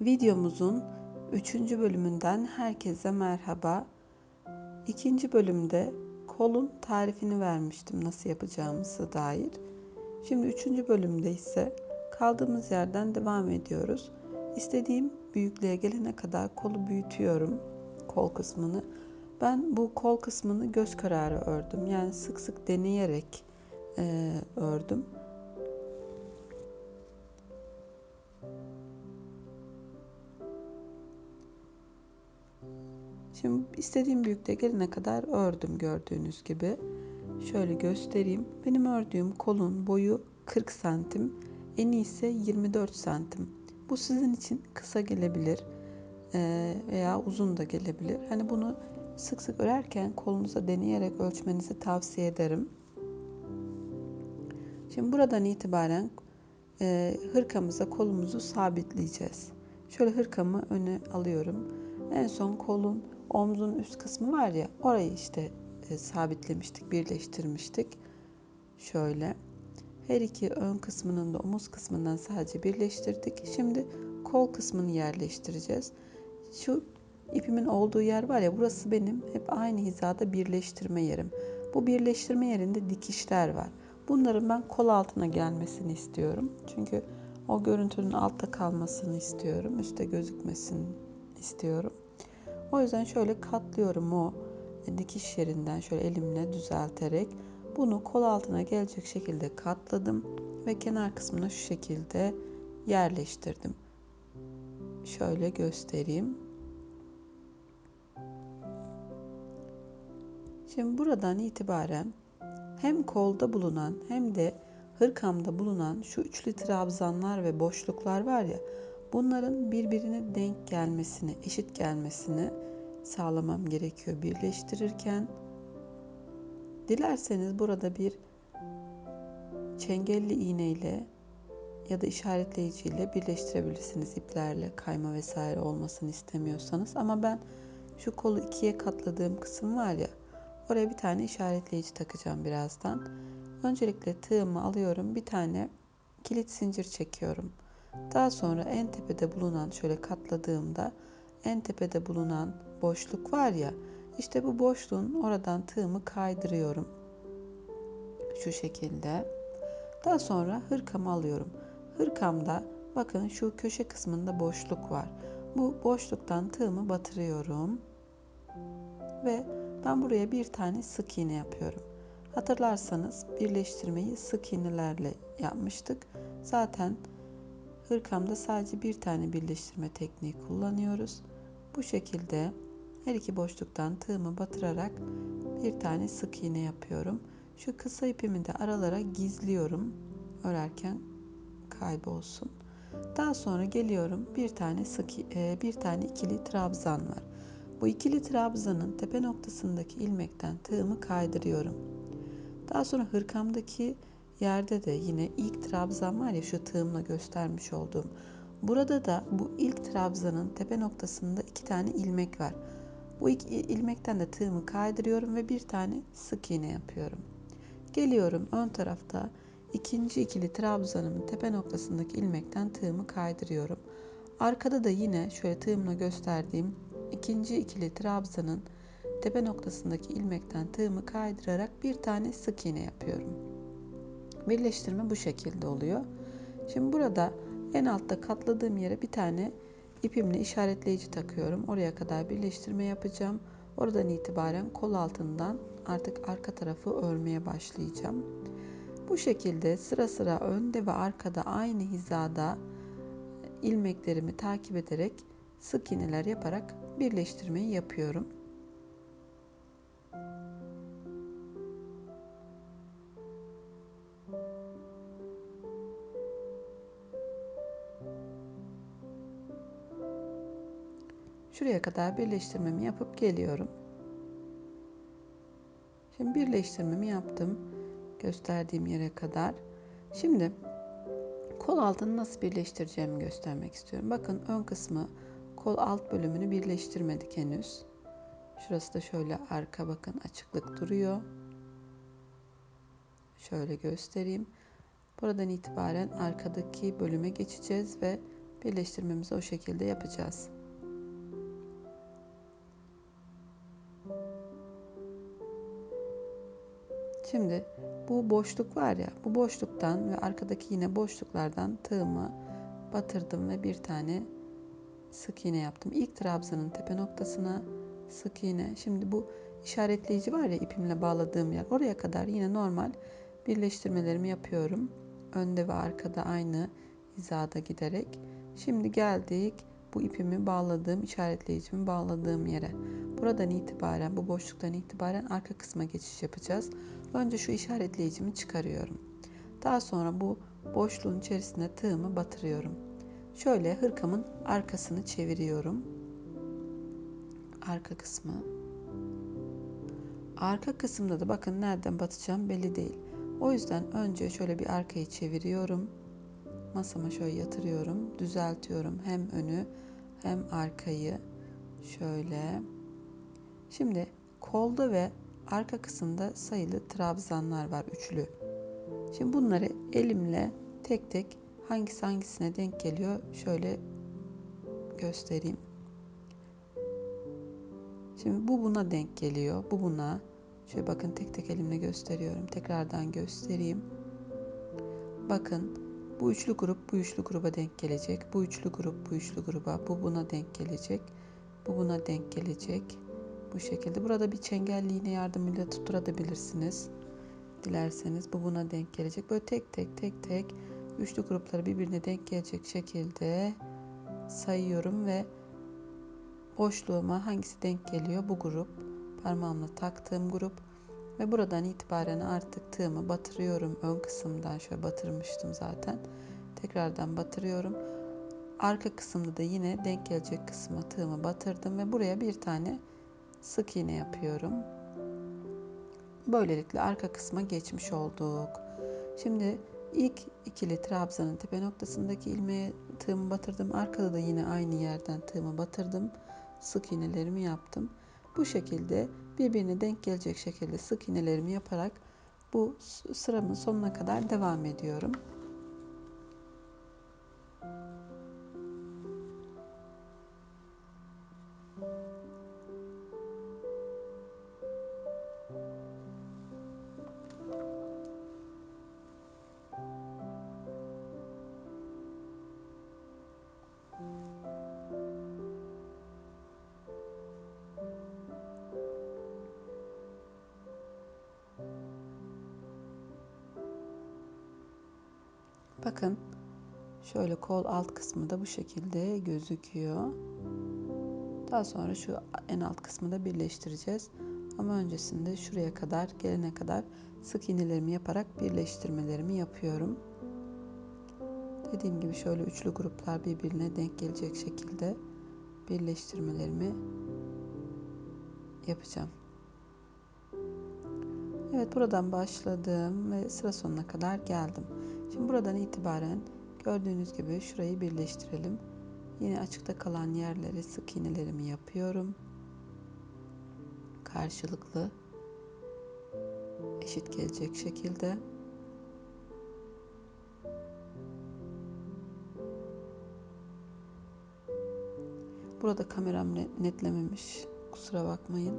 Videomuzun 3. bölümünden herkese merhaba. İkinci bölümde kolun tarifini vermiştim nasıl yapacağımızı dair. Şimdi 3. bölümde ise kaldığımız yerden devam ediyoruz. İstediğim büyüklüğe gelene kadar kolu büyütüyorum kol kısmını. Ben bu kol kısmını göz kararı ördüm. Yani sık sık deneyerek e, ördüm. Şimdi istediğim büyüklüğe gelene kadar ördüm gördüğünüz gibi. Şöyle göstereyim. Benim ördüğüm kolun boyu 40 santim. En iyisi 24 santim. Bu sizin için kısa gelebilir veya uzun da gelebilir. Hani bunu sık sık örerken kolunuza deneyerek ölçmenizi tavsiye ederim. Şimdi buradan itibaren hırkamıza kolumuzu sabitleyeceğiz. Şöyle hırkamı öne alıyorum. En son kolun omzun üst kısmı var ya orayı işte e, sabitlemiştik, birleştirmiştik. Şöyle. Her iki ön kısmının da omuz kısmından sadece birleştirdik. Şimdi kol kısmını yerleştireceğiz. Şu ipimin olduğu yer var ya burası benim hep aynı hizada birleştirme yerim. Bu birleştirme yerinde dikişler var. Bunların ben kol altına gelmesini istiyorum. Çünkü o görüntünün altta kalmasını istiyorum. Üste gözükmesini istiyorum. O yüzden şöyle katlıyorum o dikiş yerinden şöyle elimle düzelterek bunu kol altına gelecek şekilde katladım ve kenar kısmına şu şekilde yerleştirdim. Şöyle göstereyim. Şimdi buradan itibaren hem kolda bulunan hem de hırkamda bulunan şu üçlü trabzanlar ve boşluklar var ya bunların birbirine denk gelmesini, eşit gelmesini sağlamam gerekiyor birleştirirken. Dilerseniz burada bir çengelli iğneyle ya da işaretleyiciyle birleştirebilirsiniz iplerle kayma vesaire olmasını istemiyorsanız ama ben şu kolu ikiye katladığım kısım var ya oraya bir tane işaretleyici takacağım birazdan. Öncelikle tığımı alıyorum bir tane kilit zincir çekiyorum. Daha sonra en tepede bulunan şöyle katladığımda en tepede bulunan boşluk var ya işte bu boşluğun oradan tığımı kaydırıyorum. Şu şekilde. Daha sonra hırkamı alıyorum. Hırkamda bakın şu köşe kısmında boşluk var. Bu boşluktan tığımı batırıyorum. Ve ben buraya bir tane sık iğne yapıyorum. Hatırlarsanız birleştirmeyi sık iğnelerle yapmıştık. Zaten hırkamda sadece bir tane birleştirme tekniği kullanıyoruz. Bu şekilde her iki boşluktan tığımı batırarak bir tane sık iğne yapıyorum. Şu kısa ipimi de aralara gizliyorum. Örerken kaybolsun. Daha sonra geliyorum bir tane sık e, bir tane ikili trabzan var. Bu ikili trabzanın tepe noktasındaki ilmekten tığımı kaydırıyorum. Daha sonra hırkamdaki yerde de yine ilk trabzan var ya şu tığımla göstermiş olduğum. Burada da bu ilk trabzanın tepe noktasında iki tane ilmek var. Bu iki ilmekten de tığımı kaydırıyorum ve bir tane sık iğne yapıyorum. Geliyorum ön tarafta ikinci ikili trabzanımın tepe noktasındaki ilmekten tığımı kaydırıyorum. Arkada da yine şöyle tığımla gösterdiğim ikinci ikili trabzanın tepe noktasındaki ilmekten tığımı kaydırarak bir tane sık iğne yapıyorum. Birleştirme bu şekilde oluyor. Şimdi burada en altta katladığım yere bir tane ipimle işaretleyici takıyorum. Oraya kadar birleştirme yapacağım. Oradan itibaren kol altından artık arka tarafı örmeye başlayacağım. Bu şekilde sıra sıra önde ve arkada aynı hizada ilmeklerimi takip ederek sık iğneler yaparak birleştirmeyi yapıyorum. Şuraya kadar birleştirmemi yapıp geliyorum. Şimdi birleştirmemi yaptım. Gösterdiğim yere kadar. Şimdi kol altını nasıl birleştireceğimi göstermek istiyorum. Bakın ön kısmı kol alt bölümünü birleştirmedik henüz. Şurası da şöyle arka bakın açıklık duruyor. Şöyle göstereyim. Buradan itibaren arkadaki bölüme geçeceğiz ve birleştirmemizi o şekilde yapacağız. Şimdi bu boşluk var ya bu boşluktan ve arkadaki yine boşluklardan tığımı batırdım ve bir tane sık iğne yaptım. İlk trabzanın tepe noktasına sık iğne. Şimdi bu işaretleyici var ya ipimle bağladığım yer. Oraya kadar yine normal birleştirmelerimi yapıyorum. Önde ve arkada aynı hizada giderek. Şimdi geldik bu ipimi bağladığım, işaretleyicimi bağladığım yere. Buradan itibaren, bu boşluktan itibaren arka kısma geçiş yapacağız. Önce şu işaretleyicimi çıkarıyorum. Daha sonra bu boşluğun içerisine tığımı batırıyorum. Şöyle hırkamın arkasını çeviriyorum. Arka kısmı. Arka kısımda da bakın nereden batacağım belli değil. O yüzden önce şöyle bir arkayı çeviriyorum. Masama şöyle yatırıyorum. Düzeltiyorum hem önü hem arkayı. Şöyle. Şimdi kolda ve arka kısımda sayılı trabzanlar var üçlü. Şimdi bunları elimle tek tek hangisi hangisine denk geliyor şöyle göstereyim. Şimdi bu buna denk geliyor. Bu buna. Şöyle bakın tek tek elimle gösteriyorum. Tekrardan göstereyim. Bakın bu üçlü grup bu üçlü gruba denk gelecek. Bu üçlü grup bu üçlü gruba. Bu buna denk gelecek. Bu buna denk gelecek. Bu şekilde. Burada bir çengelli iğne yardımıyla tutturabilirsiniz. Dilerseniz bu buna denk gelecek. Böyle tek tek tek tek üçlü grupları birbirine denk gelecek şekilde sayıyorum ve boşluğuma hangisi denk geliyor bu grup parmağımla taktığım grup ve buradan itibaren artık tığımı batırıyorum ön kısımdan şöyle batırmıştım zaten tekrardan batırıyorum arka kısımda da yine denk gelecek kısma tığımı batırdım ve buraya bir tane sık iğne yapıyorum böylelikle arka kısma geçmiş olduk şimdi ilk ikili trabzanın tepe noktasındaki ilmeğe tığımı batırdım arkada da yine aynı yerden tığımı batırdım sık iğnelerimi yaptım. Bu şekilde birbirine denk gelecek şekilde sık iğnelerimi yaparak bu sıramın sonuna kadar devam ediyorum. Bakın şöyle kol alt kısmı da bu şekilde gözüküyor. Daha sonra şu en alt kısmı da birleştireceğiz. Ama öncesinde şuraya kadar gelene kadar sık iğnelerimi yaparak birleştirmelerimi yapıyorum. Dediğim gibi şöyle üçlü gruplar birbirine denk gelecek şekilde birleştirmelerimi yapacağım. Evet buradan başladım ve sıra sonuna kadar geldim. Şimdi buradan itibaren gördüğünüz gibi şurayı birleştirelim. Yine açıkta kalan yerlere sık iğnelerimi yapıyorum. Karşılıklı eşit gelecek şekilde. Burada kameram netlememiş. Kusura bakmayın.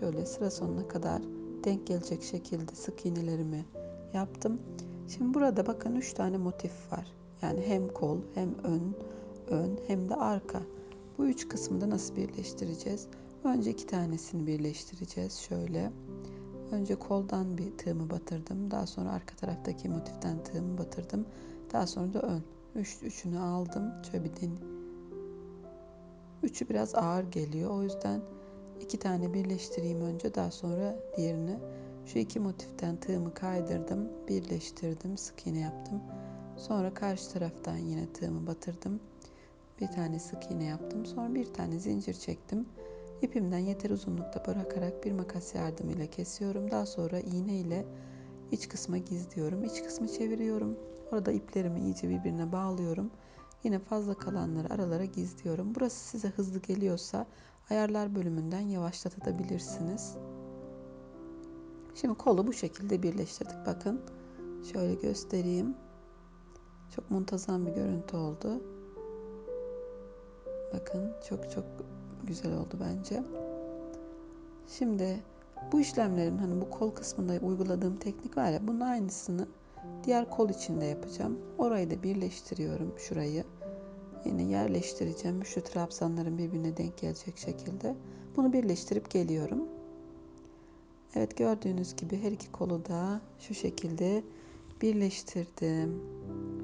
Şöyle sıra sonuna kadar denk gelecek şekilde sık iğnelerimi yaptım. Şimdi burada bakın 3 tane motif var. Yani hem kol hem ön, ön hem de arka. Bu üç kısmı da nasıl birleştireceğiz? Önce iki tanesini birleştireceğiz. Şöyle. Önce koldan bir tığımı batırdım. Daha sonra arka taraftaki motiften tığımı batırdım. Daha sonra da ön. Üç, üçünü aldım. Şöyle bir den Üçü biraz ağır geliyor. O yüzden iki tane birleştireyim önce daha sonra diğerini. Şu iki motiften tığımı kaydırdım, birleştirdim, sık iğne yaptım. Sonra karşı taraftan yine tığımı batırdım. Bir tane sık iğne yaptım. Sonra bir tane zincir çektim. İpimden yeter uzunlukta bırakarak bir makas yardımıyla kesiyorum. Daha sonra iğne ile iç kısma gizliyorum. İç kısmı çeviriyorum. Orada iplerimi iyice birbirine bağlıyorum. Yine fazla kalanları aralara gizliyorum. Burası size hızlı geliyorsa ayarlar bölümünden yavaşlatabilirsiniz. Şimdi kolu bu şekilde birleştirdik. Bakın şöyle göstereyim. Çok muntazam bir görüntü oldu. Bakın çok çok güzel oldu bence. Şimdi bu işlemlerin hani bu kol kısmında uyguladığım teknik var ya bunun aynısını diğer kol içinde yapacağım. Orayı da birleştiriyorum şurayı. Yine yerleştireceğim. Şu trabzanların birbirine denk gelecek şekilde. Bunu birleştirip geliyorum. Evet gördüğünüz gibi her iki kolu da şu şekilde birleştirdim.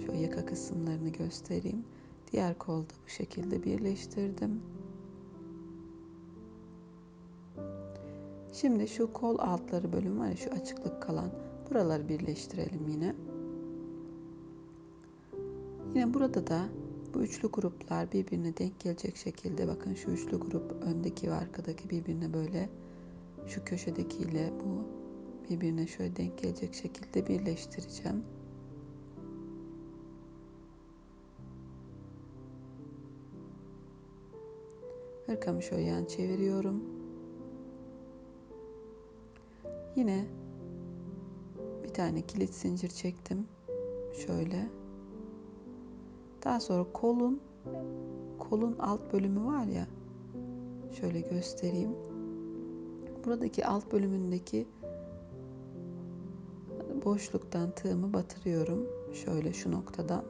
Şu yaka kısımlarını göstereyim. Diğer kolda bu şekilde birleştirdim. Şimdi şu kol altları bölüm var ya şu açıklık kalan buraları birleştirelim yine. Yine burada da bu üçlü gruplar birbirine denk gelecek şekilde bakın şu üçlü grup öndeki ve arkadaki birbirine böyle şu köşedekiyle bu birbirine şöyle denk gelecek şekilde birleştireceğim. Hırkamı şöyle yan çeviriyorum. Yine bir tane kilit zincir çektim. Şöyle. Daha sonra kolun kolun alt bölümü var ya. Şöyle göstereyim. Buradaki alt bölümündeki boşluktan tığımı batırıyorum. Şöyle şu noktadan.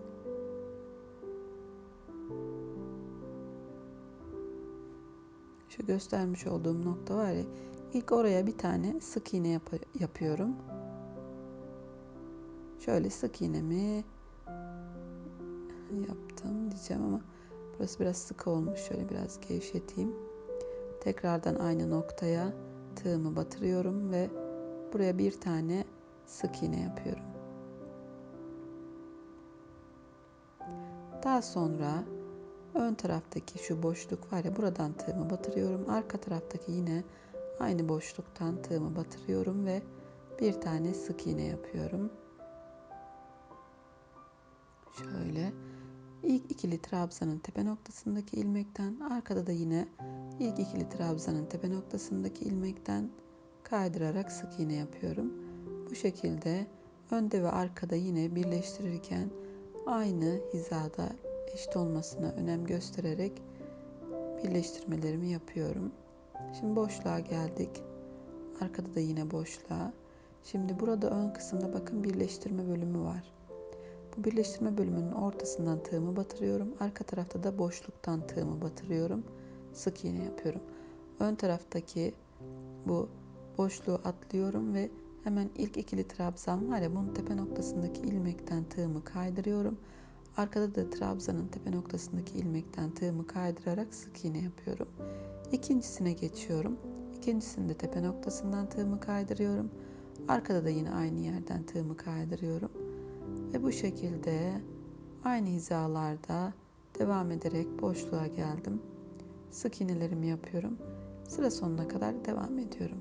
Şu göstermiş olduğum nokta var ya. İlk oraya bir tane sık iğne yap yapıyorum. Şöyle sık iğnemi yaptım diyeceğim ama burası biraz sık olmuş. Şöyle biraz gevşeteyim. Tekrardan aynı noktaya tığımı batırıyorum ve buraya bir tane sık iğne yapıyorum. Daha sonra ön taraftaki şu boşluk var ya buradan tığımı batırıyorum. Arka taraftaki yine aynı boşluktan tığımı batırıyorum ve bir tane sık iğne yapıyorum. Şöyle ilk ikili trabzanın tepe noktasındaki ilmekten arkada da yine ilk ikili trabzanın tepe noktasındaki ilmekten kaydırarak sık iğne yapıyorum. Bu şekilde önde ve arkada yine birleştirirken aynı hizada eşit olmasına önem göstererek birleştirmelerimi yapıyorum. Şimdi boşluğa geldik. Arkada da yine boşluğa. Şimdi burada ön kısımda bakın birleştirme bölümü var. Bu birleştirme bölümünün ortasından tığımı batırıyorum. Arka tarafta da boşluktan tığımı batırıyorum. Sık iğne yapıyorum. Ön taraftaki bu boşluğu atlıyorum ve hemen ilk ikili trabzan var ya bunun tepe noktasındaki ilmekten tığımı kaydırıyorum. Arkada da trabzanın tepe noktasındaki ilmekten tığımı kaydırarak sık iğne yapıyorum. İkincisine geçiyorum. İkincisinde tepe noktasından tığımı kaydırıyorum. Arkada da yine aynı yerden tığımı kaydırıyorum. Bu şekilde aynı hizalarda devam ederek boşluğa geldim. Sık iğnelerimi yapıyorum. Sıra sonuna kadar devam ediyorum.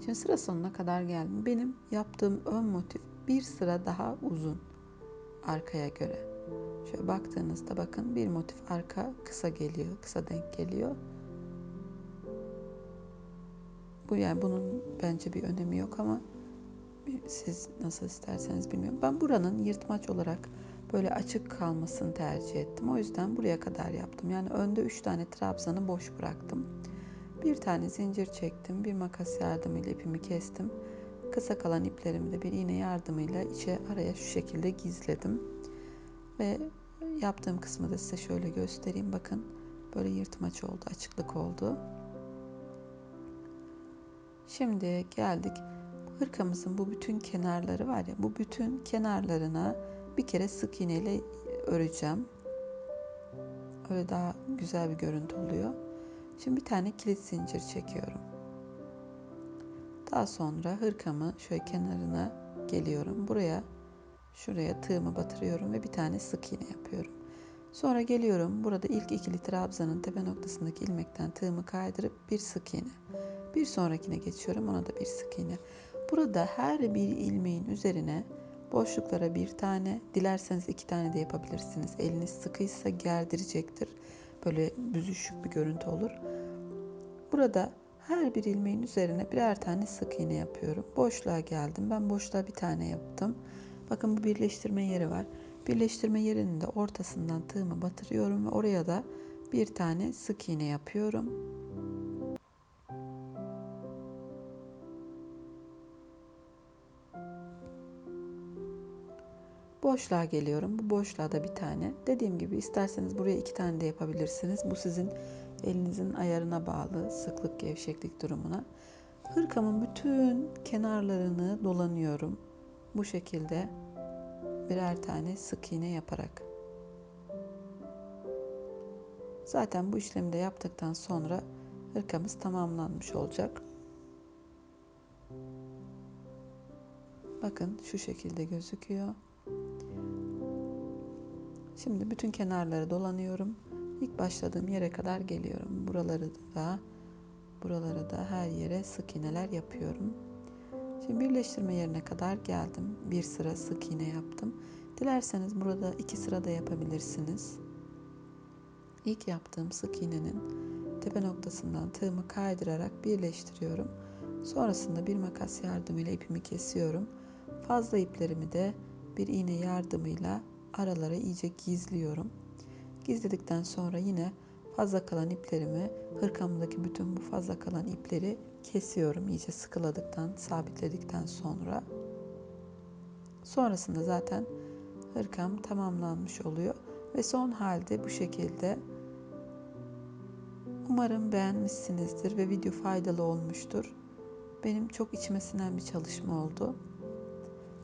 Şimdi sıra sonuna kadar geldim. Benim yaptığım ön motif bir sıra daha uzun arkaya göre. Şöyle baktığınızda bakın bir motif arka kısa geliyor, kısa denk geliyor. Bu yani bunun bence bir önemi yok ama siz nasıl isterseniz bilmiyorum. Ben buranın yırtmaç olarak böyle açık kalmasını tercih ettim. O yüzden buraya kadar yaptım. Yani önde 3 tane trabzanı boş bıraktım. Bir tane zincir çektim. Bir makas yardımıyla ipimi kestim. Kısa kalan iplerimi de bir iğne yardımıyla içe araya şu şekilde gizledim. Ve yaptığım kısmı da size şöyle göstereyim. Bakın böyle yırtmaç oldu, açıklık oldu. Şimdi geldik. Hırkamızın bu bütün kenarları var ya, bu bütün kenarlarına bir kere sık iğneyle öreceğim. Öyle daha güzel bir görüntü oluyor. Şimdi bir tane kilit zincir çekiyorum. Daha sonra hırkamı şöyle kenarına geliyorum. Buraya şuraya tığımı batırıyorum ve bir tane sık iğne yapıyorum. Sonra geliyorum burada ilk ikili trabzanın tepe noktasındaki ilmekten tığımı kaydırıp bir sık iğne. Bir sonrakine geçiyorum ona da bir sık iğne. Burada her bir ilmeğin üzerine boşluklara bir tane, dilerseniz iki tane de yapabilirsiniz. Eliniz sıkıysa gerdirecektir. Böyle büzüşük bir görüntü olur. Burada Her bir ilmeğin üzerine birer tane sık iğne yapıyorum. Boşluğa geldim. Ben boşluğa bir tane yaptım. Bakın bu birleştirme yeri var. Birleştirme yerinin de ortasından tığımı batırıyorum ve oraya da bir tane sık iğne yapıyorum. Boşluğa geliyorum. Bu boşluğa da bir tane. Dediğim gibi isterseniz buraya iki tane de yapabilirsiniz. Bu sizin elinizin ayarına bağlı, sıklık, gevşeklik durumuna. Hırkamın bütün kenarlarını dolanıyorum. Bu şekilde birer tane sık iğne yaparak. Zaten bu işlemi de yaptıktan sonra hırkamız tamamlanmış olacak. Bakın şu şekilde gözüküyor. Şimdi bütün kenarları dolanıyorum. İlk başladığım yere kadar geliyorum. Buraları da buraları da her yere sık iğneler yapıyorum. Şimdi birleştirme yerine kadar geldim. Bir sıra sık iğne yaptım. Dilerseniz burada iki sıra da yapabilirsiniz. İlk yaptığım sık iğnenin tepe noktasından tığımı kaydırarak birleştiriyorum. Sonrasında bir makas yardımıyla ipimi kesiyorum. Fazla iplerimi de bir iğne yardımıyla aralara iyice gizliyorum. Gizledikten sonra yine fazla kalan iplerimi, hırkamdaki bütün bu fazla kalan ipleri kesiyorum. iyice sıkıladıktan, sabitledikten sonra. Sonrasında zaten hırkam tamamlanmış oluyor ve son halde bu şekilde. Umarım beğenmişsinizdir ve video faydalı olmuştur. Benim çok içime sinen bir çalışma oldu.